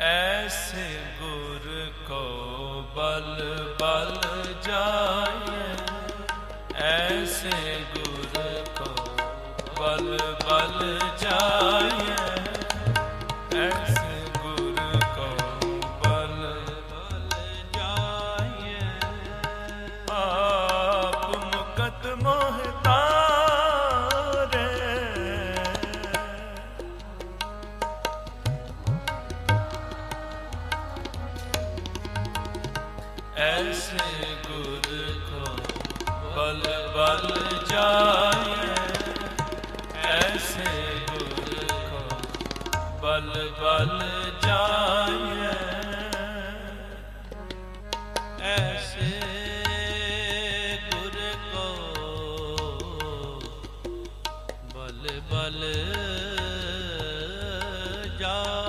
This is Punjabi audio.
ਐਸੇ ਗੁਰ ਕੋ ਬਲ ਬਲ ਜਾਏ। ਐਸੇ ਗੁਰ ਕੋ ਬਲ ਬਲ ਜਾਏ। ਐਸੇ ਗੁਰ ਕੋ ਐਸੇ ਗੁਰ ਕੋ ਬਲ ਬਲ ਜਾਏ। ਬਲ ਬਲ ਜਾਏ। ਐਸੇ ਗੁਰ ਕੋ ਬਲ ਬਲ ਜਾਏ।